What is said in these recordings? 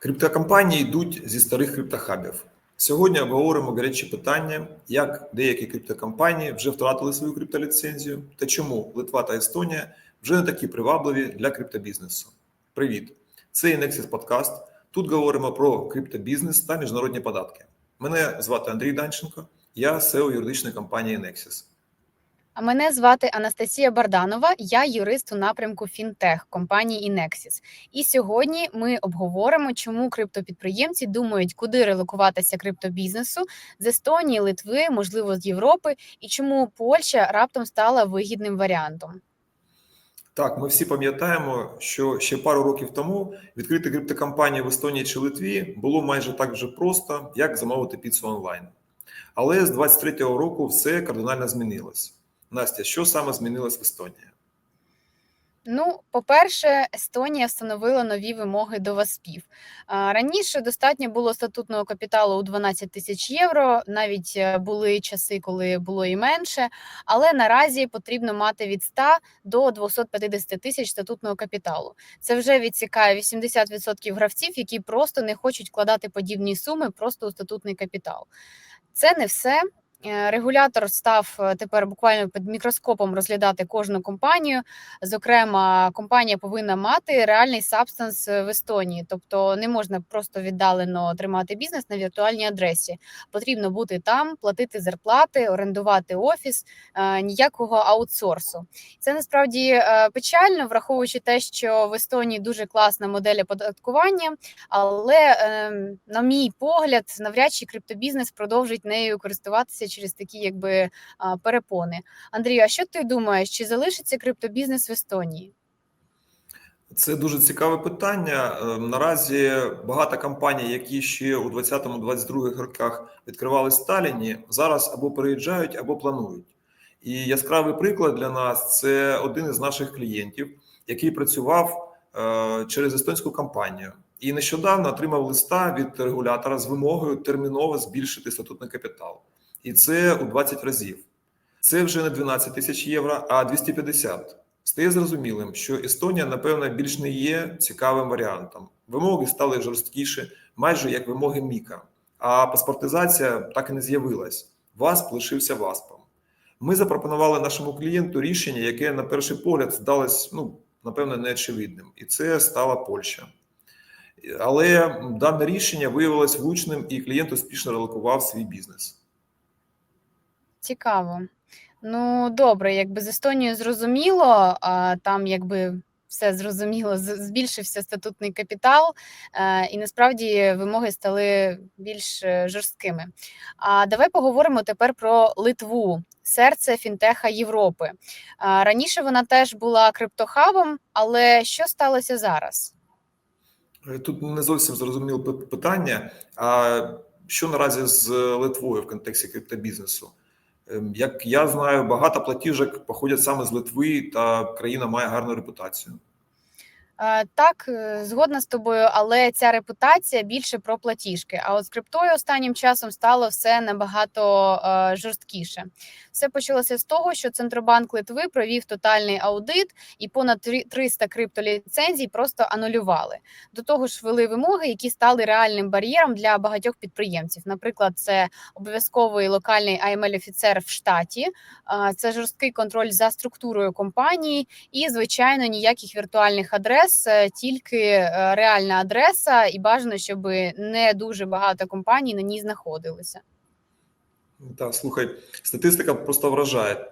Криптокомпанії йдуть зі старих криптохабів. Сьогодні обговоримо гарячі питання, як деякі криптокомпанії вже втратили свою криптоліцензію та чому Литва та Естонія вже не такі привабливі для криптобізнесу. Привіт! Це Inexis Подкаст. Тут говоримо про криптобізнес та міжнародні податки. Мене звати Андрій Данченко, я SEO юридичної компанії Nexis. Мене звати Анастасія Барданова, я юрист у напрямку Фінтех компанії Inexis. І сьогодні ми обговоримо, чому криптопідприємці думають, куди релокуватися криптобізнесу з Естонії, Литви, можливо, з Європи, і чому Польща раптом стала вигідним варіантом. Так, ми всі пам'ятаємо, що ще пару років тому відкрити криптокомпанію в Естонії чи Литві було майже так вже просто, як замовити піцу онлайн. Але з 23-го року все кардинально змінилось. Настя, що саме змінилось в Естонії? Ну, по-перше, Естонія встановила нові вимоги до ВАСПів. Раніше достатньо було статутного капіталу у 12 тисяч євро. Навіть е, були часи, коли було і менше. Але наразі потрібно мати від 100 до 250 тисяч статутного капіталу. Це вже відсікає 80% гравців, які просто не хочуть вкладати подібні суми просто у статутний капітал. Це не все. Е, Регулятор став е, тепер буквально під мікроскопом розглядати кожну компанію. Зокрема, компанія повинна мати реальний сабстанс в Естонії, тобто не можна просто віддалено тримати бізнес на віртуальній адресі. Потрібно бути там, платити зарплати, орендувати офіс, е, ніякого аутсорсу. Це насправді е, печально, враховуючи те, що в Естонії дуже класна модель оподаткування, але, ем, на мій погляд, навряд чи криптобізнес продовжить нею користуватися через такі якби перепони. Андрію, а що ти думаєш, чи залишиться криптобізнес в Естонії? Це дуже цікаве питання. Е, Наразі багато компаній, які ще у 20-22 роках відкривали Сталіні, зараз або переїжджають, або планують. І яскравий приклад для нас це один із наших клієнтів, який працював е, через естонську компанію. І нещодавно отримав листа від регулятора з вимогою терміново збільшити статутний капітал. І це у 20 разів. Це вже не 12 тисяч євро, а 250. Стає зрозумілим, що Естонія, напевно, більш не є цікавим варіантом. Вимоги стали жорсткіші, майже як вимоги Міка. А паспортизація так і не з'явилась. ВАСП лишився ВАСПом. Ми запропонували нашому клієнту рішення, яке на перший погляд здалось, ну, напевно, неочевидним. І це стала Польща. Але дане рішення виявилось влучним, і клієнт успішно релокував свій бізнес. Цікаво. Ну, добре, якби з Естонією зрозуміло, а там якби все зрозуміло, збільшився статутний капітал, е, і насправді вимоги стали більш е, жорсткими. А давай поговоримо тепер про Литву, серце фінтеха Європи. Раніше вона теж була криптохабом, але що сталося зараз? Е, Тут не зовсім зрозуміло питання. А що наразі з Литвою в контексті криптобізнесу? Ем, Як я знаю, багато платіжок походять саме з Литви, та країна має гарну репутацію. Так, е, згодна з тобою, але ця репутація більше про платіжки. А от з криптою останнім часом стало все набагато е, жорсткіше. Все почалося з того, що Центробанк Литви провів тотальний аудит і понад три- 300 криптоліцензій просто анулювали. До того ж, ввели вимоги, які стали реальним бар'єром для багатьох підприємців. Наприклад, це обов'язковий локальний aml офіцер в штаті, це жорсткий контроль за структурою компанії, і звичайно ніяких віртуальних адрес, е, тільки е, реальна адреса, і бажано, щоб не дуже багато компаній на ній знаходилося. Так, слухай, статистика просто вражає.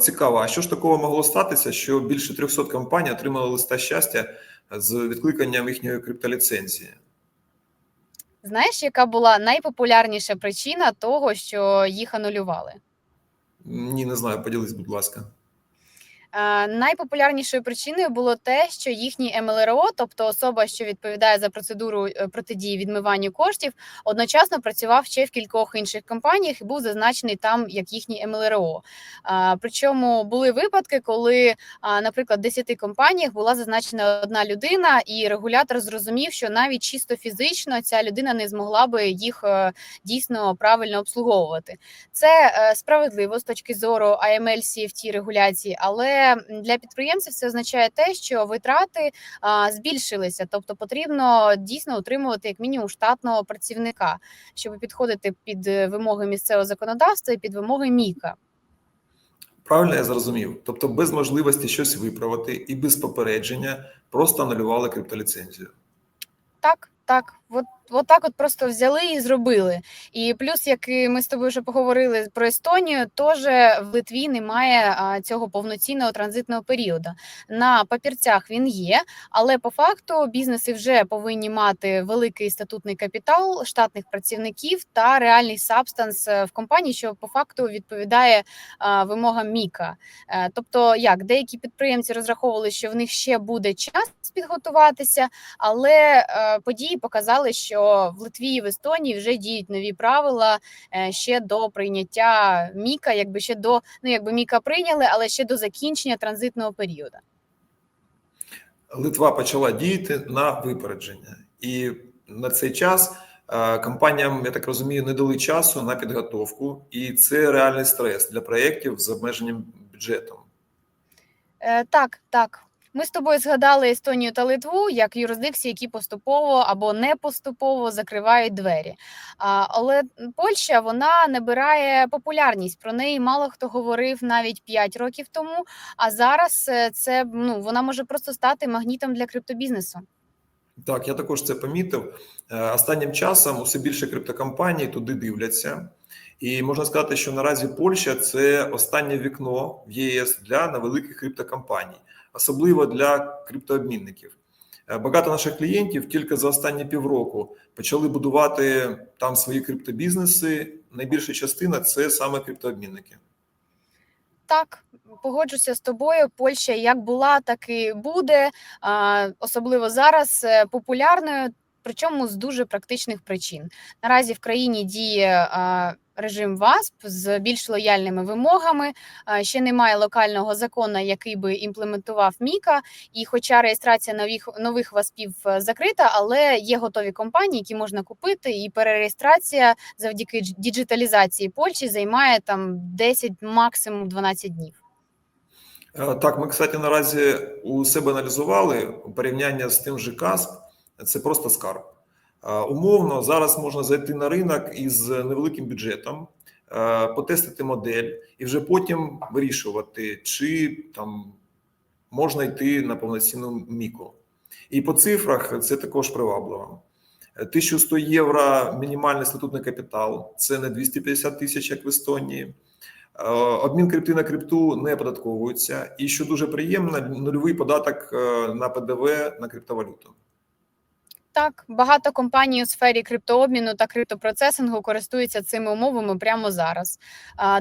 Цікаво, а що ж такого могло статися, що більше 300 компаній отримали листа щастя з відкликанням їхньої криптоліцензії? Знаєш, яка була найпопулярніша причина того, що їх анулювали? Ні, не знаю, поділись, будь ласка. Е, Найпопулярнішою причиною було те, що їхній МЛРО, тобто особа, що відповідає за процедуру е, протидії відмиванню коштів, одночасно працював ще в кількох інших компаніях і був зазначений там як їхній МЛРО. Е, Причому були випадки, коли, наприклад, в 10 компаніях була зазначена одна людина, і регулятор зрозумів, що навіть чисто фізично ця людина не змогла би їх дійсно правильно обслуговувати. Це справедливо з точки зору AML CFT регуляції, але для підприємців це означає те, що витрати а, збільшилися, тобто потрібно дійсно утримувати як мінімум штатного працівника, щоб підходити під е, вимоги місцевого законодавства і під вимоги МІКа. Правильно я зрозумів? Тобто без можливості щось виправити і без попередження просто анулювали криптоліцензію. Так, так, от, от так от просто взяли і зробили. І плюс, як ми з тобою вже поговорили про Естонію, теж в Литві немає цього повноцінного транзитного періоду. На папірцях він є, але по факту бізнеси вже повинні мати великий статутний капітал, штатних працівників та реальний сабстанс е, в компанії, що по факту відповідає вимогам Міка. Е, Тобто, як деякі підприємці розраховували, що в них ще буде час підготуватися, але е, події показали, що в Литві і в Естонії вже діють нові правила е, ще до прийняття Міка, якби ще до ну якби Міка прийняли, але ще до закінчення транзитного періоду. Литва почала діяти на випередження, і на цей час е, компаніям, я так розумію, не дали часу на підготовку, і це реальний стрес для проєктів з обмеженим бюджетом. Е, так, так. Ми з тобою згадали Естонію та Литву як юрисдикції, які поступово або не поступово закривають двері. Але Польща вона набирає популярність. Про неї мало хто говорив навіть 5 років тому. А зараз е, це ну вона може просто стати магнітом для криптобізнесу. Так, я також це помітив. Е, Останнім часом усе більше криптокомпаній туди дивляться, і можна сказати, що наразі Польща це останнє вікно в ЄС для невеликих криптокомпаній, особливо для криптообмінників. Е, Багато наших клієнтів тільки за останні півроку почали будувати там свої криптобізнеси. Найбільша частина це саме криптообмінники. Так, погоджуся з тобою. Польща як була, так і буде. Особливо зараз е, популярною, причому з дуже практичних причин. Наразі в країні діє режим ВАСП з більш лояльними вимогами. Ще немає локального закону, який би імплементував Міка. І, хоча реєстрація нових нових ВАСПів е, закрита, але є готові компанії, які можна купити, і перереєстрація завдяки діджиталізації Польщі займає там 10, максимум 12 днів. Е, Так, ми, кстати, наразі у себе аналізували порівняння з тим же КАСП. Це просто скарб. Умовно, зараз можна зайти на ринок із невеликим бюджетом, е, потестити модель і вже потім вирішувати, чи там можна йти на повноцінну міку. І по цифрах це також привабливо. Е, 1100 євро мінімальний статутний капітал це не 250 тисяч, як в Естонії. Е, Обмін крипти на крипту не оподатковується, і що дуже приємно, нульовий податок е, на ПДВ на криптовалюту. Так, багато компаній у сфері криптообміну та криптопроцесингу користуються цими умовами прямо зараз.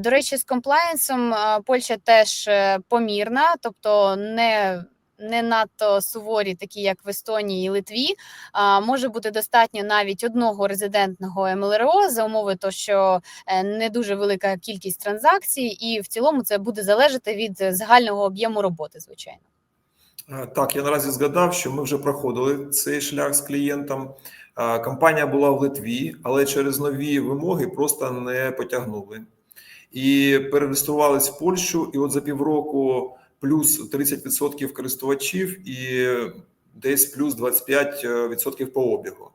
До речі, з комплаєнсом Польща теж е, помірна, тобто не. Не надто суворі, такі як в Естонії і Литві, а може бути достатньо навіть одного резидентного МЛРО за умови, то що е, не дуже велика кількість транзакцій, і в цілому це буде залежати від е, загального об'єму роботи, звичайно. Так, я наразі згадав, що ми вже проходили цей шлях з клієнтом. Компанія була в Литві, але через нові вимоги просто не потягнули. І перереєструвались в Польщу, і от за півроку плюс 30% користувачів і десь плюс 25% по обігу.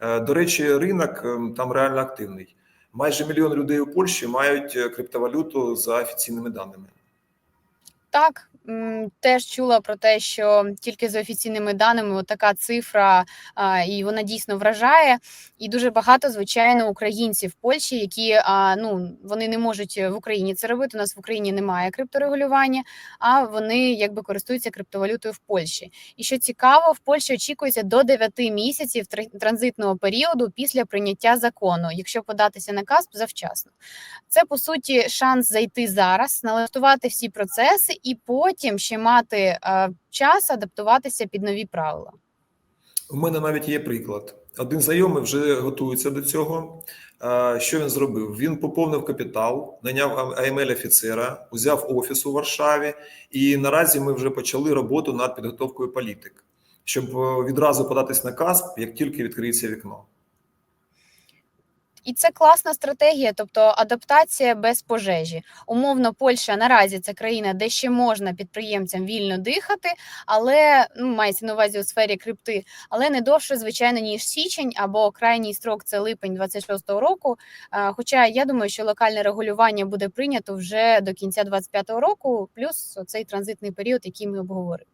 Е, До речі, ринок е, там реально активний. Майже мільйон людей у Польщі мають е, криптовалюту за офіційними даними. Так, теж чула про те, що тільки за офіційними даними така цифра, і вона дійсно вражає. І дуже багато, звичайно, українців в Польщі, які ну вони не можуть в Україні це робити. У нас в Україні немає крипторегулювання, а вони якби користуються криптовалютою в Польщі. І що цікаво, в Польщі очікується до 9 місяців тр- транзитного періоду після прийняття закону, якщо податися на КАСП завчасно. Це по суті шанс зайти зараз, налаштувати всі процеси і потім ще мати е, час адаптуватися під нові правила. У мене навіть є приклад. Один знайомий вже готується до цього. Е, Що він зробив? Він поповнив капітал, найняв амл офіцера, узяв офіс у Варшаві, і наразі ми вже почали роботу над підготовкою політик, щоб е, відразу податись на КАСП, як тільки відкриється вікно. І це класна стратегія, тобто адаптація без пожежі. Умовно, Польща наразі це країна, де ще можна підприємцям вільно дихати, але ну, мається на увазі у сфері крипти, але не довше, звичайно, ніж січень або крайній строк це липень 26-го року. Хоча я думаю, що локальне регулювання буде прийнято вже до кінця 25-го року, плюс цей транзитний період, який ми обговорили.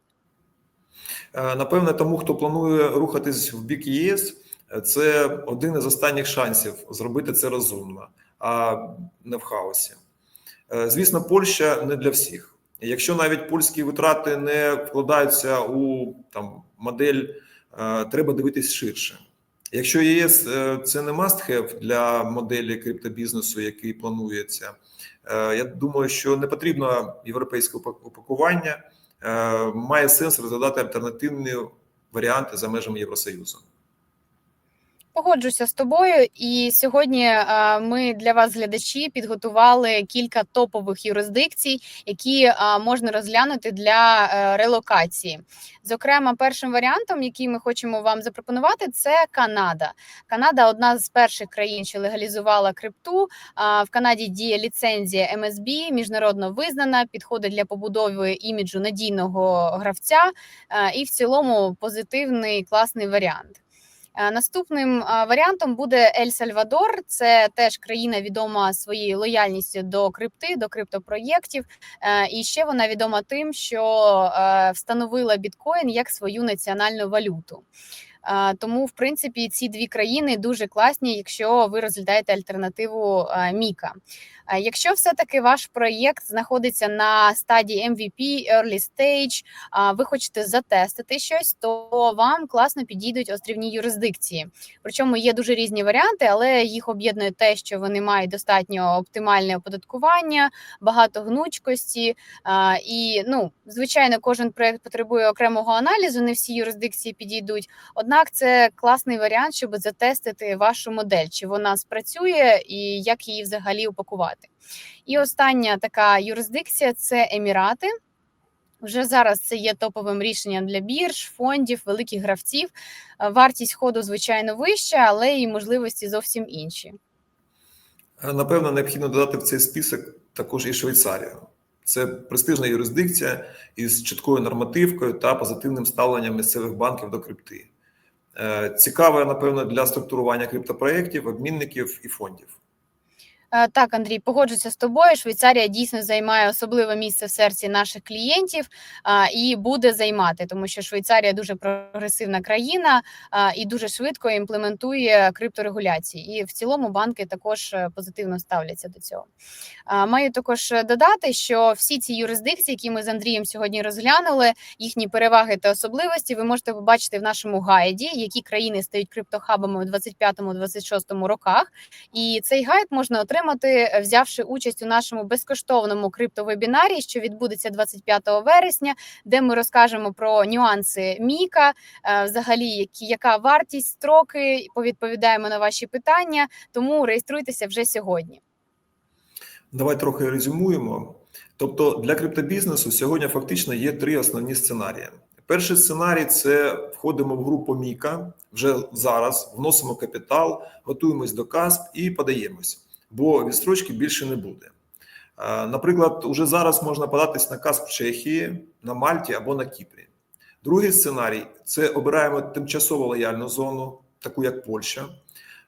Е, Напевне, тому хто планує рухатись в бік ЄС, це один із останніх шансів зробити це розумно, а не в хаосі. Е, Звісно, Польща не для всіх. Якщо навіть польські витрати не вкладаються у там модель, е, треба дивитись ширше. Якщо ЄС е, це не must have для моделі криптобізнесу, який планується, я думаю, що не потрібно європейське упак- упакування. Має сенс розглядати альтернативні варіанти за межами Євросоюзу. Погоджуся з тобою, і сьогодні е, ми для вас, глядачі, підготували кілька топових юрисдикцій, які е, можна розглянути для е, релокації. Зокрема, першим варіантом, який ми хочемо вам запропонувати, це Канада. Канада одна з перших країн, що легалізувала крипту. В Канаді діє ліцензія MSB, міжнародно визнана, підходить для побудови іміджу надійного гравця, і в цілому позитивний класний варіант. Е, Наступним е, варіантом буде Ель Сальвадор. Це теж країна відома своєю лояльністю до крипти, до криптопроєктів. Е, І ще вона відома тим, що встановила біткоін як свою національну валюту. Е, Тому, в принципі, ці дві країни дуже класні, якщо ви розглядаєте альтернативу е, Міка. Е, Якщо все-таки ваш проєкт знаходиться на стадії MVP, early stage, ви хочете затестити щось, то вам класно підійдуть острівні юрисдикції. Причому є дуже різні варіанти, але їх об'єднує те, що вони мають достатньо оптимальне оподаткування, багато гнучкості. І ну, звичайно, кожен проект потребує окремого аналізу. Не всі юрисдикції підійдуть. Однак це класний варіант, щоб затестити вашу модель, чи вона спрацює і як її взагалі упакувати. І остання така юрисдикція це Емірати. Вже зараз це є топовим рішенням для бірж, фондів, великих гравців. Е, Вартість ходу, звичайно, вища, але і можливості зовсім інші. Е, Напевно, необхідно додати в цей список також і Швейцарію. Це престижна юрисдикція із чіткою нормативкою та позитивним ставленням місцевих банків до крипти. Е, Цікаве, напевно, для структурування криптопроєктів, обмінників і фондів. Е, Так, Андрій, погоджуся з тобою. Швейцарія дійсно займає особливе місце в серці наших клієнтів і буде займати, тому що Швейцарія дуже прогресивна країна і дуже швидко імплементує крипторегуляції. І в цілому банки також е, позитивно ставляться до цього. Маю також додати, що всі ці юрисдикції, які ми з Андрієм сьогодні розглянули, їхні переваги та особливості, ви можете побачити в нашому гайді, які країни стають криптохабами у 25-26 роках. І цей гайд можна отримати, е, взявши участь у нашому безкоштовному криптовебінарі, що відбудеться 25 вересня, де ми розкажемо про нюанси Міка, е, взагалі, які яка вартість, строки, повідповідаємо на ваші питання. Тому реєструйтеся вже сьогодні. Давай трохи резюмуємо. Тобто для криптобізнесу сьогодні фактично є три основні сценарії. Перший сценарій це входимо в групу Міка вже зараз, вносимо капітал, готуємось до касп і подаємось, бо відстрочки більше не буде. Наприклад, уже зараз можна податись на касп в Чехії, на Мальті або на Кіпрі. Другий сценарій це обираємо тимчасово лояльну зону, таку як Польща.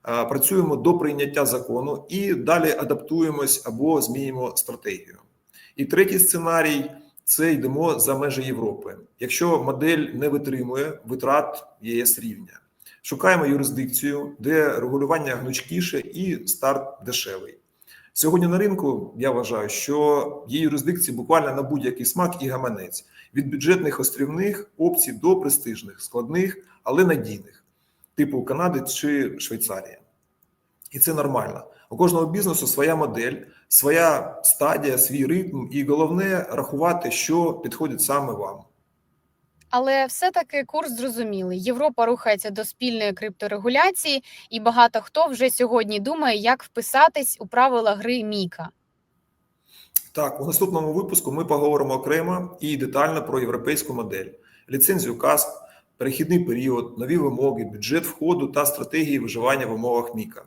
Працюємо до прийняття закону і далі адаптуємось або змінюємо стратегію. І третій сценарій це йдемо за межі Європи. Якщо модель не витримує витрат ЄС рівня, шукаємо юрисдикцію, де регулювання гнучкіше і старт дешевий. Сьогодні на ринку я вважаю, що є юрисдикції буквально на будь-який смак і гаманець від бюджетних острівних опцій до престижних, складних, але надійних, типу Канади чи Швейцарії. І це нормально. У кожного бізнесу своя модель, своя стадія, свій ритм, і головне рахувати, що підходить саме вам. Але все-таки курс зрозумілий. Європа рухається до спільної крипторегуляції, і багато хто вже сьогодні думає, як вписатись у правила гри Міка. Так, у наступному випуску ми поговоримо окремо і детально про європейську модель, ліцензію КАСП, перехідний період, нові вимоги, бюджет входу та стратегії виживання в умовах Міка.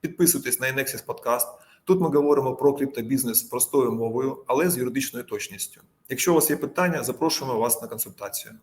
Підписуйтесь на Inexis Podcast. Тут ми говоримо про криптобізнес простою мовою, але з юридичною точністю. Якщо у вас є питання, запрошуємо вас на консультацію.